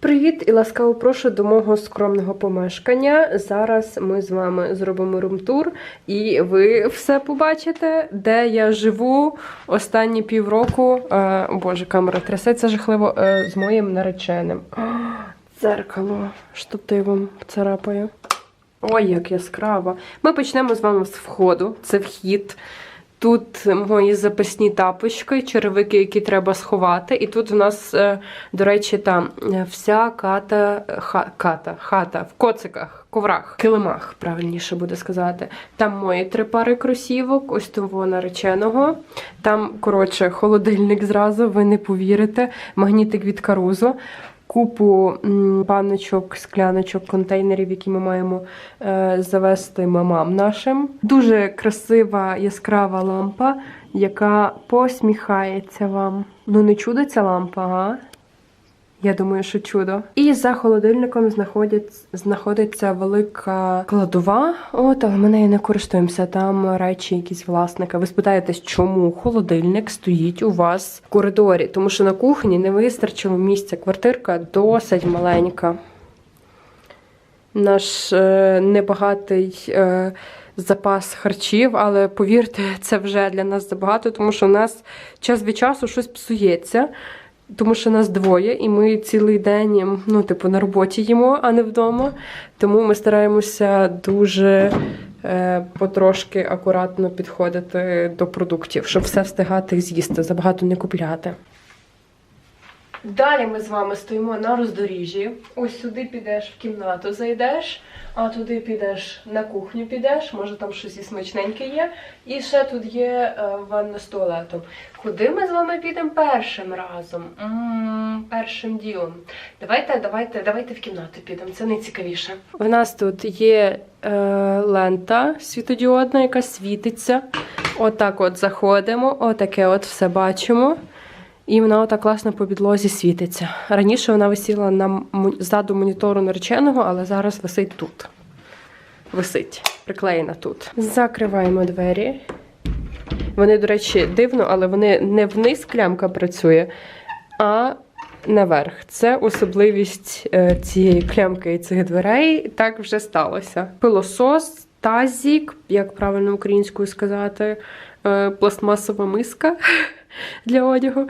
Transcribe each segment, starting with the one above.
Привіт і ласкаво прошу до мого скромного помешкання. Зараз ми з вами зробимо румтур, і ви все побачите, де я живу останні півроку. Е, о Боже, камера трясеться жахливо е, з моїм нареченим. О, дзеркало, ти царапаю. Ой, як яскраво. Ми почнемо з вами з входу. Це вхід. Тут мої запасні тапочки, черевики, які треба сховати. І тут у нас, е, до речі, там е, вся ката, ха, ката, хата в коциках, коврах, килимах, правильніше буде сказати. Там мої три пари кросівок, ось того нареченого. Там, коротше, холодильник зразу, ви не повірите, магнітик від карузо. Купу баночок, скляночок, контейнерів, які ми маємо е, завести мамам нашим. Дуже красива яскрава лампа, яка посміхається вам. Ну, не чудо ця лампа, а? Я думаю, що чудо. І за холодильником знаходиться велика кладова. От, але ми нею не користуємося. Там речі якісь власника. Ви спитаєтесь, чому холодильник стоїть у вас в коридорі? Тому що на кухні не вистачило місця. Квартирка досить маленька. Наш е, небагатий е, запас харчів, але повірте, це вже для нас забагато, тому що у нас час від часу щось псується. Тому що нас двоє, і ми цілий день, ну, типу, на роботі їмо, а не вдома. Тому ми стараємося дуже е, потрошки акуратно підходити до продуктів, щоб все встигати з'їсти, забагато не купляти. Далі ми з вами стоїмо на роздоріжжі. Ось сюди підеш в кімнату, зайдеш, а туди підеш на кухню підеш, може там щось і смачненьке є. І ще тут є е, ванна з туалетом. Куди ми з вами підемо першим разом? першим ділом. Давайте, давайте, давайте в кімнату підемо, це найцікавіше. У нас тут є е, лента світодіодна, яка світиться. Отак от заходимо, отаке от все бачимо. І вона отак класно по підлозі світиться. Раніше вона висіла на ззаду монітору нареченого, але зараз висить тут. Висить, приклеєна тут. Закриваємо двері. Вони, до речі, дивно, але вони не вниз клямка працює, а наверх. Це особливість е, цієї клямки і цих дверей. Так вже сталося. Пилосос, тазік, як правильно українською сказати, е, пластмасова миска для одягу.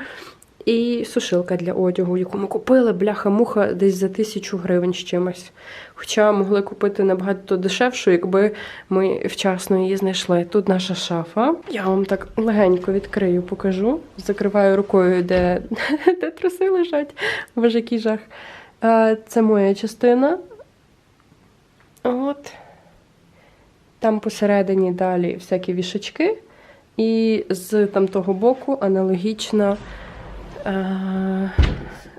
І сушилка для одягу, яку ми купили, бляха-муха, десь за тисячу гривень з чимось. Хоча могли купити набагато дешевшу, якби ми вчасно її знайшли. Тут наша шафа. Я вам так легенько відкрию, покажу. Закриваю рукою, де, де труси лежать. Боже, який жах. Е, Це моя частина. От. Там посередині далі всякі вішачки. І з там того боку аналогічна, е,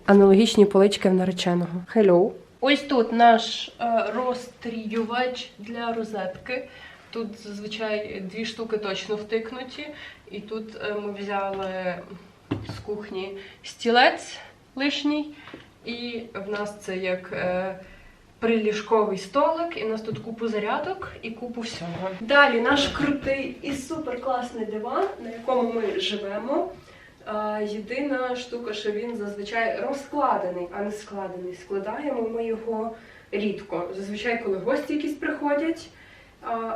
аналогічні полички в нареченого. Hello. Ось тут наш е, розстрілювач для розетки. Тут зазвичай дві штуки точно втикнуті. І тут е, ми взяли з кухні стілець лишній. І в нас це як. Е, приліжковий столик, і у нас тут купу зарядок і купу всього. Далі наш крутий і супер класний диван, на якому ми живемо. Єдина штука, що він зазвичай розкладений, а не складений. Складаємо ми його рідко. Зазвичай, коли гості якісь приходять,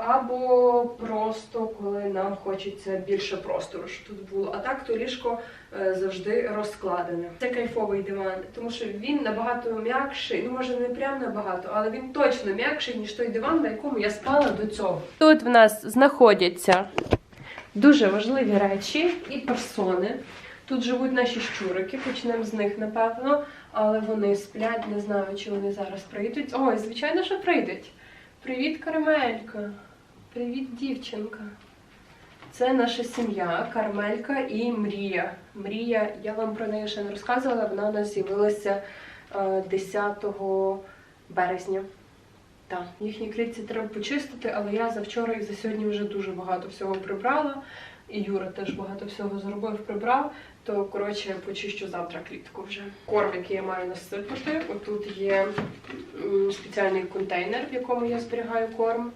або просто коли нам хочеться більше простору, щоб тут було. А так то ліжко е, завжди розкладене. Це кайфовий диван, тому що він набагато м'якший. Ну може не прям набагато, але він точно м'якший, ніж той диван, на якому я спала до цього. Тут в нас знаходяться дуже важливі речі і персони. Тут живуть наші щурики, почнемо з них, напевно, але вони сплять, не знаю, чи вони зараз прийдуть. Ой, звичайно, що прийдуть. Привіт, Карамелька. Привіт, дівчинка. Це наша сім'я, Кармелька і Мрія. Мрія, я вам про неї ще не розказувала, вона у нас з'явилася е, 10 березня. Так, їхні клітці треба почистити, але я завчора і за сьогодні вже дуже багато всього прибрала. І Юра теж багато всього зробив, прибрав. То коротше почищу завтра клітку вже. Корм, який я маю насипати. Отут є спеціальний контейнер, в якому я зберігаю корм.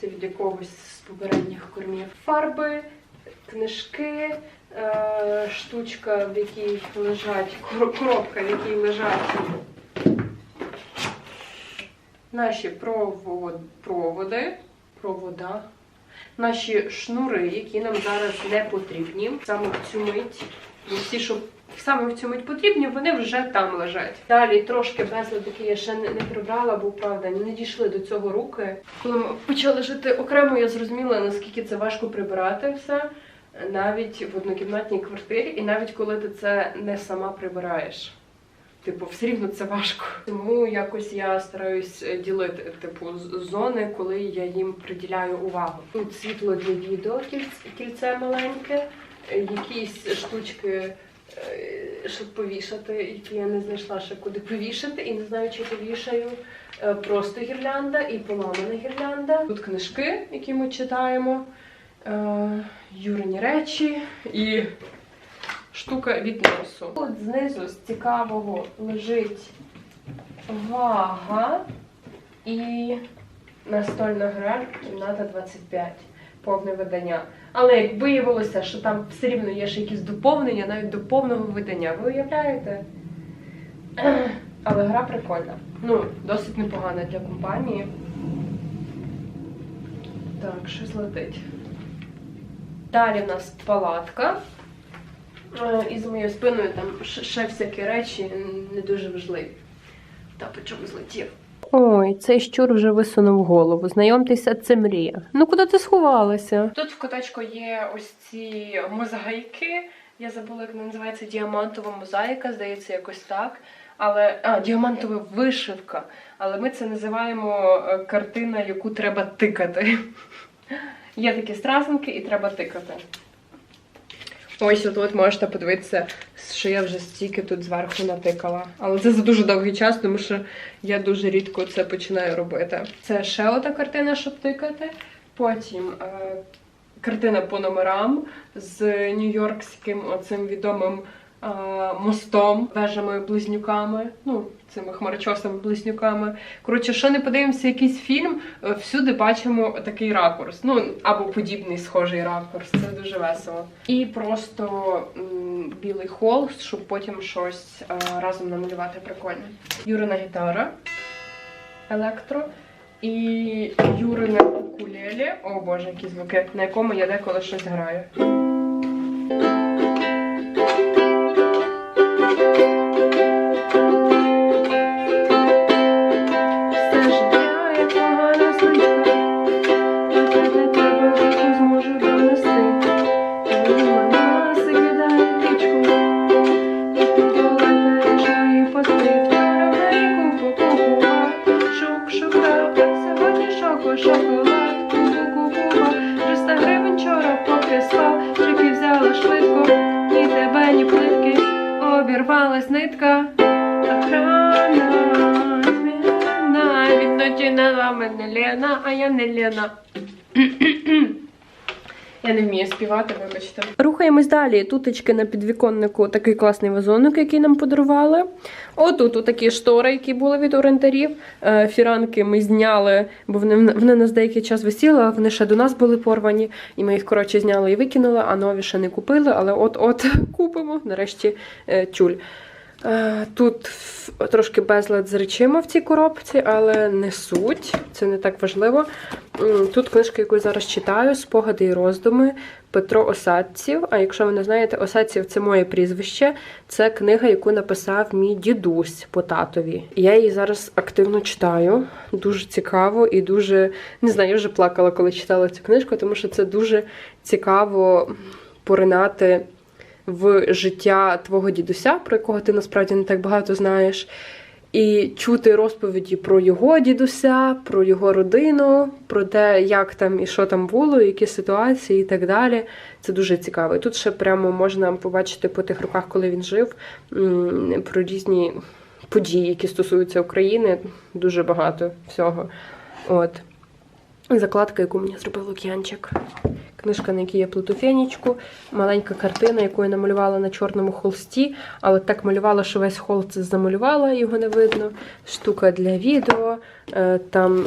Це від якогось з попередніх кормів. Фарби, книжки, е, штучка, в якій лежать, коробка, в якій лежать наші провод, проводи, провода, наші шнури, які нам зараз не потрібні. Саме в цю мить, всі, що саме в цю мить потрібні, вони вже там лежать. Далі трошки безлад, який я ще не, не прибрала, бо правда не дійшли до цього руки. Коли ми почали жити окремо, я зрозуміла, наскільки це важко прибирати все. Навіть в однокімнатній квартирі, і навіть коли ти це не сама прибираєш. Типу, все рівно це важко. Тому якось я стараюсь ділити типу зони, коли я їм приділяю увагу. Тут світло для відео, кільце, маленьке, якісь штучки, щоб повішати, які я не знайшла ще куди повішати, і не знаю, чи повішаю. Е, Просто гірлянда і поламана гірлянда. Тут книжки, які ми читаємо, е, Юрині речі і штука від носу. Тут знизу з цікавого лежить вага і настольна гра кімната 25, повне видання. Але як виявилося, що там все рівно є ще якісь доповнення, навіть до повного видання. Ви уявляєте? Але гра прикольна. Ну, досить непогана для компанії. Так, щось летить. Далі в нас палатка. Е, І за моєю спиною там ще всякі речі не дуже важливі. Тапочок злетів. Ой, цей щур вже висунув голову. Знайомтеся, це мрія. Ну куди ти сховалася? Тут в куточку є ось ці мозаїки. Я забула, як вона називається діамантова мозаїка, здається, якось так. Але а, діамантова вишивка. Але ми це називаємо е, картина, яку треба тикати. Є такі страсенки і треба тикати. Ось от можете подивитися, що я вже стільки тут зверху натикала. Але це за дуже довгий час, тому що я дуже рідко це починаю робити. Це ще ота картина, щоб тикати. Потім е, картина по номерам з нью-йоркським оцим відомим е, мостом, вежами близнюками, ну, цими хмарочосами близнюками. Коротше, що не подивимося якийсь фільм, е, всюди бачимо такий ракурс. Ну, або подібний схожий ракурс. Це дуже весело. І просто м, білий холст, щоб потім щось е, разом намалювати прикольне. Юрина гітара, електро. І Юрине укулелі, о боже, які звуки, на якому я деколи щось граю. Лена, а я не Лена. Я не вмію співати, вибачте. Рухаємось далі. Тутечки на підвіконнику такий класний вазонок, який нам подарували. Отут такі штори, які були від орендарів. Е, Фіранки ми зняли, бо вони, вони нас деякий час висіли, а вони ще до нас були порвані. І ми їх, коротше, зняли і викинули, а нові ще не купили, але от-от купимо. Нарешті е, тюль. Е, Тут трошки безлад з речима в цій коробці, але не суть, це не так важливо. Тут книжка, яку я зараз читаю, спогади і роздуми Петро Осадців. А якщо ви не знаєте, Осадців це моє прізвище. Це книга, яку написав мій дідусь по татові. Я її зараз активно читаю. Дуже цікаво і дуже не знаю, я вже плакала, коли читала цю книжку, тому що це дуже цікаво поринати в життя твого дідуся, про якого ти насправді не так багато знаєш, і чути розповіді про його дідуся, про його родину, про те, як там і що там було, які ситуації і так далі. Це дуже цікаво. І тут ще прямо можна побачити по тих роках, коли він жив, про різні події, які стосуються України. Дуже багато всього. От. Закладка, яку мені зробив Лук'янчик. Книжка, на якій я плету фенічку, маленька картина, яку я намалювала на чорному холсті, але так малювала, що весь холст замалювала, його не видно. Штука для відео, е, там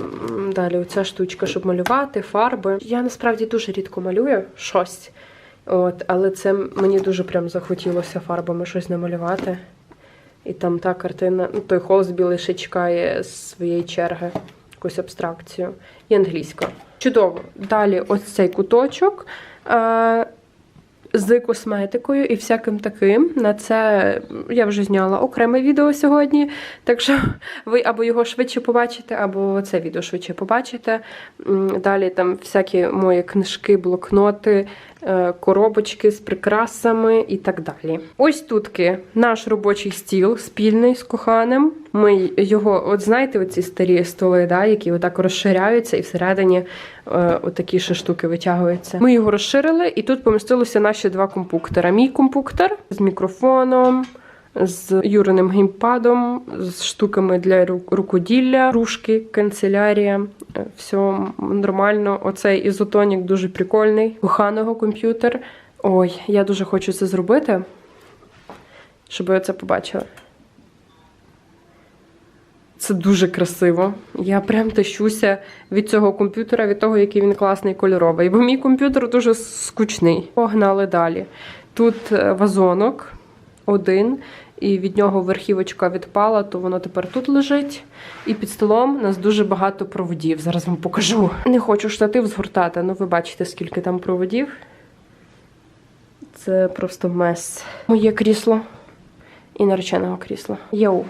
далі оця штучка, щоб малювати, фарби. Я насправді дуже рідко малюю щось. От, але це мені дуже прям захотілося фарбами щось намалювати. І там та картина, ну той холст білий ще чекає своєї черги. якусь абстракцію. І англійська. Чудово. Далі ось цей куточок. Е, з косметикою і всяким таким. На це я вже зняла окреме відео сьогодні. Так що ви або його швидше побачите, або це відео швидше побачите. Далі там всякі мої книжки, блокноти, коробочки з прикрасами і так далі. Ось тутки наш робочий стіл спільний з коханим. Ми його, от знаєте, оці старі столи, да, які отак розширяються, і всередині е, отакі ще штуки витягуються. Ми його розширили, і тут помістилися наші два компуктора. Мій компуктор з мікрофоном. З юриним геймпадом, з штуками для рукоділля, ружки, канцелярія. Все нормально. Оцей ізотонік дуже прикольний. Коханого комп'ютер. Ой, я дуже хочу це зробити, щоб ви це побачили. Це дуже красиво. Я прям тащуся від цього комп'ютера, від того, який він класний кольоровий. Бо мій комп'ютер дуже скучний. Погнали далі. Тут е, вазонок один, і від нього верхівочка відпала, то воно тепер тут лежить. І під столом у нас дуже багато проводів. Зараз вам покажу. Не хочу штатив згортати, ну ви бачите, скільки там проводів. Це просто мес. Моє крісло і нареченого крісла. Йоу.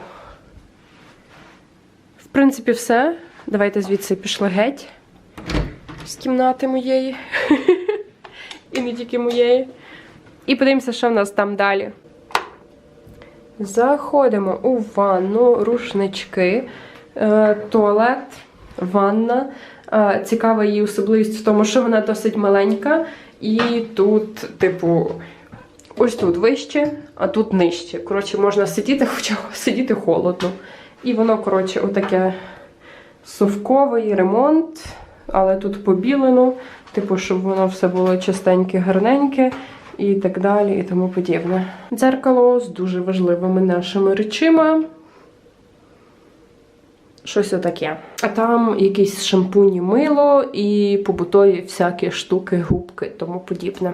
В принципі, все. Давайте звідси пішли геть з кімнати моєї. І не тільки моєї. І подивимося, що в нас там далі. Заходимо у ванну, рушнички, е, туалет, ванна. Е, Цікава її особливість в тому, що вона досить маленька. І тут, типу, ось тут вище, а тут нижче. Коротше, можна сидіти, хоча сидіти холодно. І воно, коротше, отаке совковий ремонт, але тут побілено, типу, щоб воно все було чистеньке, гарненьке і так далі, і тому подібне. Дзеркало з дуже важливими нашими речима. Щось отаке. А там якісь шампуні мило і побутові всякі штуки, губки, тому подібне.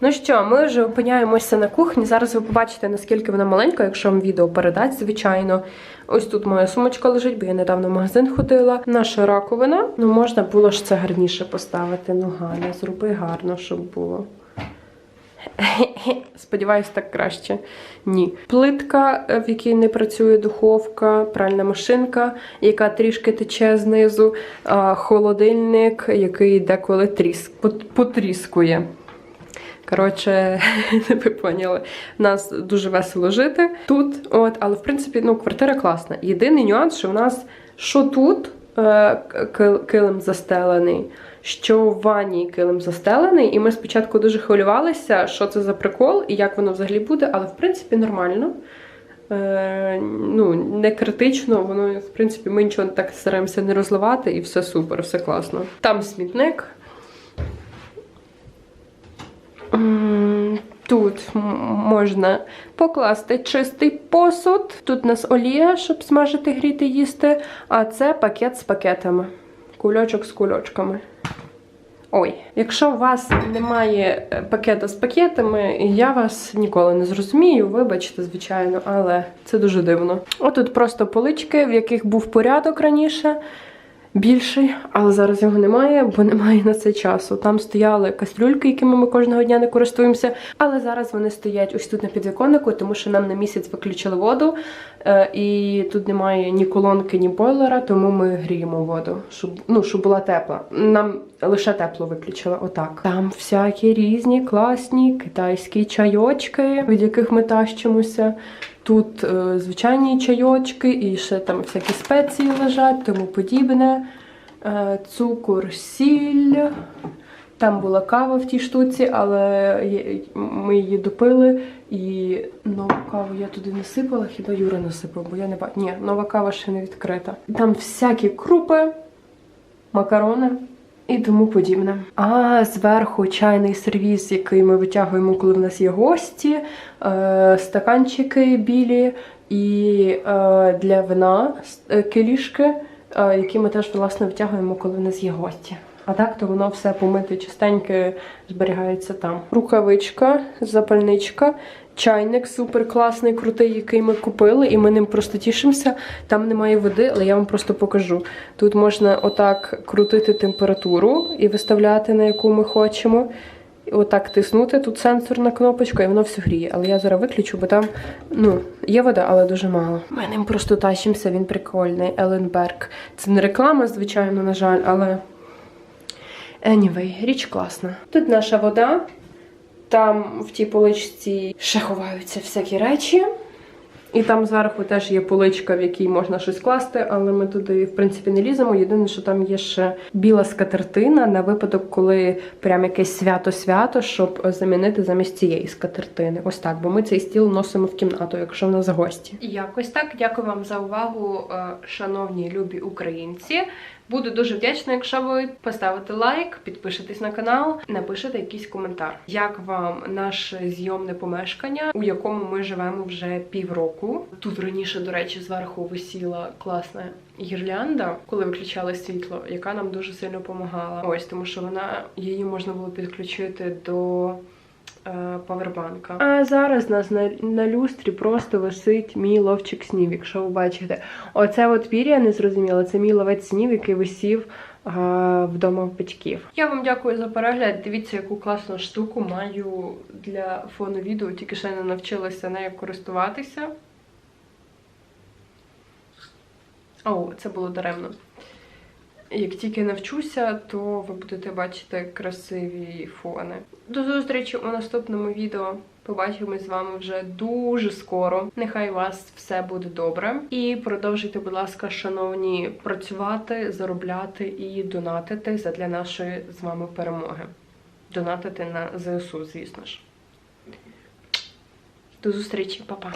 Ну що, ми вже опиняємося на кухні. Зараз ви побачите, наскільки вона маленька, якщо вам відео передасть, звичайно. Ось тут моя сумочка лежить, бо я недавно в магазин ходила. Наша раковина. Ну, можна було ж це гарніше поставити. Ну, Галя, зроби гарно, щоб було. Сподіваюсь, так краще. Ні. Плитка, е, в якій не працює духовка, пральна машинка, яка трішки тече знизу, холодильник, який деколи тріск, потріскує. Коротше, ви поняли, нас дуже весело жити тут. От, але в принципі, ну, квартира класна. Єдиний нюанс, що в нас що тут е, килим застелений, що в ванні килим застелений. І ми спочатку дуже хвилювалися, що це за прикол і як воно взагалі буде, але в принципі нормально. Е, ну, не критично, воно, в принципі, ми нічого так стараємося не розливати, і все супер, все класно. Там смітник. М, Тут можна покласти чистий посуд. Тут у нас олія, щоб смажити, гріти, їсти. А це пакет з пакетами. Кульочок з кульочками. Ой, якщо у вас немає е, пакета з пакетами, я вас ніколи не зрозумію, вибачте, звичайно, але це дуже дивно. Отут просто полички, в яких був порядок раніше. Більший, але зараз його немає, бо немає на це часу. Там стояли кастрюльки, якими ми кожного дня не користуємося. Але зараз вони стоять ось тут на підвіконнику, тому що нам на місяць виключили воду, е, і тут немає ні колонки, ні бойлера, тому ми гріємо воду, щоб ну щоб була тепла. Нам лише тепло виключили. Отак. Там всякі різні класні китайські чайочки, від яких ми тащимося. Тут е, звичайні чайочки і ще там всякі спеції лежать, тому подібне. Е, цукор, сіль. Там була кава в тій штуці, але ми її допили. І нову каву я туди не сипала, хіба Юра насипав, бо я не бачу. Ні, нова кава ще не відкрита. Там всякі крупи, макарони і тому подібне. А зверху чайний сервіс, який ми витягуємо, коли в нас є гості, е, стаканчики білі і е, для вина е, килішки, е, які ми теж власне витягуємо, коли в нас є гості. А так то воно все помите чистеньке зберігається там. Рукавичка, запальничка чайник супер класний, крутий, який ми купили, і ми ним просто тішимося. Там немає води, але я вам просто покажу. Тут можна отак крутити температуру і виставляти, на яку ми хочемо. Отак тиснути, тут сенсорна кнопочка, і воно все гріє. Але я зараз виключу, бо там ну, є вода, але дуже мало. Ми ним просто тащимося, він прикольний. Еленберг. Це не реклама, звичайно, на жаль, але. Anyway, річ класна. Тут наша вода. Там в тій поличці ще ховаються всякі речі. І там зверху теж є поличка, в якій можна щось класти, але ми туди, в принципі, не ліземо. Єдине, що там є ще біла скатертина на випадок, коли прям якесь свято-свято, щоб замінити замість цієї скатертини. Ось так, бо ми цей стіл носимо в кімнату, якщо в нас гості. Якось так. Дякую вам за увагу, е, шановні любі українці. Буду дуже вдячна, якщо ви поставите лайк, підпишетесь на канал, напишете якийсь коментар. Як вам наше зйомне помешкання, у якому ми живемо вже півроку? Тут раніше, до речі, зверху висіла класна гірлянда, коли виключали світло, яка нам дуже сильно допомагала. Ось тому, що вона її можна було підключити до. Е, Павербанка. А зараз у нас на, на люстрі просто висить мій ловчик снів, якщо ви бачите. Оце от пір'я не зрозуміло, це мій ловець снів, який висів а, вдома в батьків. Я вам дякую за перегляд. Дивіться, яку класну штуку маю для фону відео, тільки ще не навчилася нею користуватися. О, це було даремно. Як тільки навчуся, то ви будете бачити красиві фони. До зустрічі у наступному відео. Побачимось з вами вже дуже скоро. Нехай у вас все буде добре. І продовжуйте, будь ласка, шановні, працювати, заробляти і донатити задля нашої з вами перемоги. Донатити на ЗСУ, звісно ж. До зустрічі, па-па.